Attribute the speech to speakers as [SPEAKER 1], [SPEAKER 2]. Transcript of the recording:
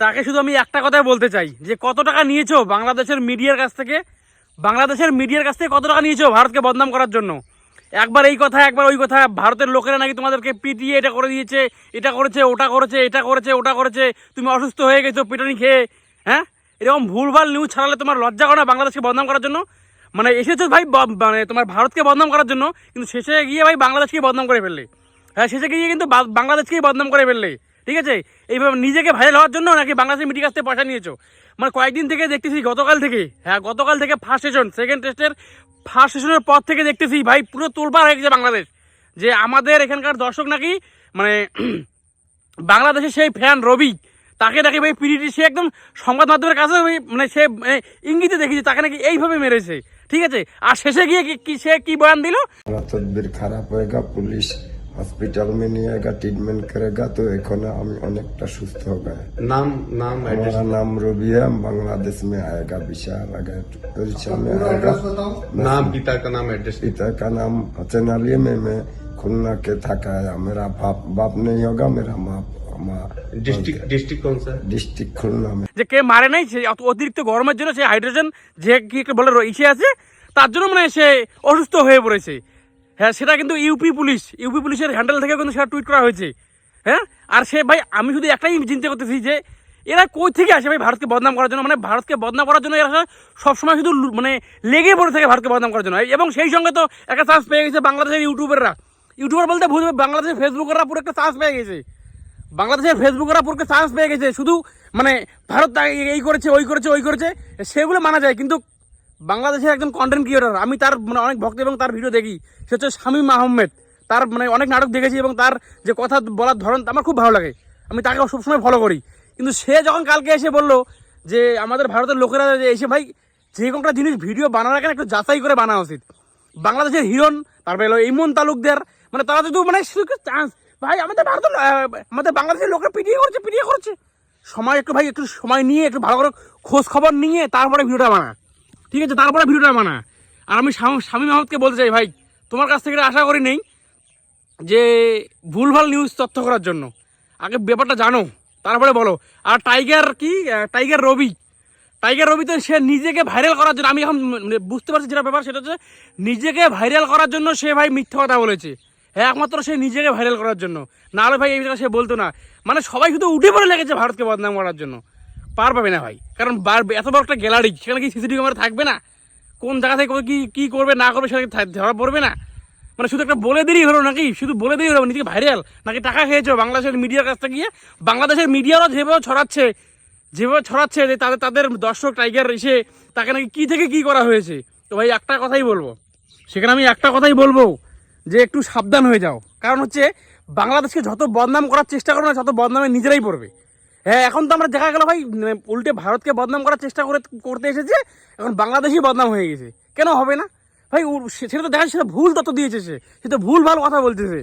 [SPEAKER 1] তাকে শুধু আমি একটা কথাই বলতে চাই, যে কত টাকা নিয়েছো বাংলাদেশের মিডিয়ার কাছ থেকে? বাংলাদেশের মিডিয়ার কাছ থেকে কত টাকা নিয়েছো ভারতকে বদনাম করার জন্য? একবার এই কথা, একবার ওই কথা, ভারতের লোকেরা নাকি তোমাদেরকে পিটিয়ে এটা করে দিয়েছে, এটা করেছে, ওটা করেছে, এটা করেছে, ওটা করেছে, তুমি অসুস্থ হয়ে গেছো পিটনি খেয়ে হ্যাঁ? এরকম ভুলভাল নিউজ ছাড়ালে তোমার লজ্জা করে না বাংলাদেশকে বদনাম করার জন্য? মানে এসেছ ভাই মানে তোমার ভারতকে বদনাম করার জন্য, কিন্তু শেষে গিয়ে ভাই বাংলাদেশকে বদনাম করে ফেললে। হ্যাঁ শেষে গিয়ে কিন্তু বাংলাদেশকেই বদনাম করে ফেললে। ঠিক আছে? এইভাবে নিজেকে ভাইরাল হওয়ার জন্য নাকি বাংলাদেশের মিটিং আসতে পয়সা নিয়েছো? মানে কয়েকদিন থেকে দেখতেছি, গতকাল থেকে হ্যাঁ গতকাল থেকে ফার্স্ট সেশন সেকেন্ড টেস্টের ফার্স্ট সেশনের পর থেকে দেখতেছি, ভাই, পুরো তোলপার হয়ে গেছে বাংলাদেশ। যে আমাদের এখানকার দর্শক নাকি মানে বাংলাদেশের সেই ফ্যান রবি, তাকে নাকি ভাই পিডিটি, সে একদম সংবাদ মাধ্যমের কাছে মানে সে মানে ইঙ্গিতে দেখেছে তাকে নাকি এইভাবে মেরেছে। ঠিক আছে? আর শেষে গিয়ে কি সে কি বয়ান দিল?
[SPEAKER 2] খারাপ হয়ে পুলিশ हॉस्पिटल में नहीं आएगा ट्रीटमेंट करेगा तो এখন আমি অনেকটা সুস্থ हो गए
[SPEAKER 3] नाम नाम एड्रेस
[SPEAKER 2] हमारा नाम रवि है हम बांग्लादेश में आएगा विशाल आएगा उड़ीसा में आएगा
[SPEAKER 3] नाम पिता का नाम एड्रेस
[SPEAKER 2] पिता का नाम हसन अली में मैं खुलना के थका है मेरा बाप बाप नहीं होगा मेरा माँ
[SPEAKER 3] डिस्ट्रिक्ट डिस्ट्रिक्ट कौन सा है
[SPEAKER 2] डिस्ट्रिक्ट खुलना में
[SPEAKER 1] যে কে মারে নাই সে অত- অতিরিক্ত গরমের জন্য সে হাইড্রোজেন যে কি একটা বলে র- ইসে আছে তার জন্য মানে সে অসুস্থ হয়ে পড়েছে হ্যাঁ সেটা কিন্তু ইউপি পুলিশ। ইউপি পুলিশের হ্যান্ডেল থেকে কিন্তু সেটা টুইট করা হয়েছে। হ্যাঁ আর সে ভাই, আমি শুধু একটাই চিন্তা করতেছি যে, এরা কই থেকে আসে ভাই ভারতকে বদনাম করার জন্য? মানে ভারতকে বদনাম করার জন্য এরা সবসময় শুধু মানে লেগে পড়ে থাকে ভারতকে বদনাম করার জন্য। এবং সেই সঙ্গে তো একটা চান্স পেয়ে গেছে বাংলাদেশের ইউটিউবাররা। ইউটিউবার বলতে বুঝবে, বাংলাদেশের ফেসবুকাররা পুরো একটা চান্স পেয়ে গেছে। বাংলাদেশের ফেসবুকেরা পুরো চান্স পেয়ে গেছে। শুধু মানে ভারত এই করেছে, ওই করেছে ওই করেছে, সেগুলো মানা যায়। কিন্তু বাংলাদেশের একজন কন্টেন্ট ক্রিয়েটর আমি তার মানে অনেক ভক্ত এবং তার ভিডিও দেখি। সে হচ্ছে শামীম আহমেদ। তার মানে অনেক নাটক দেখেছি এবং তার যে কথা বলার ধরন আমার খুব ভালো লাগে। আমি তাকে সবসময় ফলো করি। কিন্তু সে যখন কালকে এসে বলল যে আমাদের ভারতের লোকেরা যে এসে ভাই যে কোনটা জিনিস ভিডিও বানানোর আগে একটু যাচাই করে বানা উচিত। বাংলাদেশের হিরণ তারপরে এলো ইমন তালুকদার মানে তারা যদি মানে চান্স ভাই আমাদের ভারতের আহ, আমাদের বাংলাদেশের লোকেরা পিটিয়ে করছে পিটিয়ে করছে। সময় একটু ভাই একটু সময় নিয়ে একটু ভালো করে খোঁজ খবর নিয়ে তারপরে ভিডিওটা বানা ঠিক আছে, তারপরে ভিডিওটা মানা আর আমি স্বামী মাহমুদকে বলতে চাই, ভাই, তোমার কাছ থেকে আশা করি নেই যে ভুলভাল নিউজ তথ্য করার জন্য। আগে ব্যাপারটা জানো, তারপরে বলো। আর টাইগার কি? টাইগার রবি। টাইগার রবি তো সে নিজেকে ভাইরাল করার জন্য আমি এখন মানে বুঝতে পারছি যেটা ব্যাপার, সেটা হচ্ছে নিজেকে ভাইরাল করার জন্য সে, ভাই, মিথ্যা কথা বলেছে। হ্যাঁ একমাত্র সে নিজেকে ভাইরাল করার জন্য। না হলে, ভাই, এই সে বলতো না। মানে সবাই শুধু উঠে পড়ে লেগেছে ভারতকে বদনাম করার জন্য। পার পাবে না ভাই। কারণ এত বড় একটা গ্যালারি, সেখানে কি সিসিটিভি ক্যামেরা থাকবে না? কোন জায়গা থেকে কি কি করবে, না করবে সেটা ধরা পড়বে না। মানে শুধু একটা বলে দিলেই হলো নাকি? শুধু বলে দিলেই হলো নিজেকে ভাইরাল নাকি টাকা খেয়েছো বাংলাদেশের মিডিয়ার কাছ থেকে? গিয়ে বাংলাদেশের মিডিয়ারও যেভাবে ছড়াচ্ছে যেভাবে ছড়াচ্ছে যে তাদের তাদের দর্শক টাইগার এসে তাকে নাকি কী থেকে কি করা হয়েছে? তো ভাই একটা কথাই বলব। সেখানে আমি একটা কথাই বলব যে একটু সাবধান হয়ে যাও। কারণ হচ্ছে বাংলাদেশকে যত বদনাম করার চেষ্টা করো না তত বদনামে নিজেরাই পড়বে। হ্যাঁ এখন তো আমরা দেখা গেল ভাই মানে উল্টে ভারতকে বদনাম করার চেষ্টা করে, করতে এসেছে, এখন বাংলাদেশই বদনাম হয়ে গেছে। কেন হবে না? ভাই সেটা তো দেখা সেটা ভুল তত দিয়েছে সে। সে তো ভুল, ভালো কথা বলতেছে।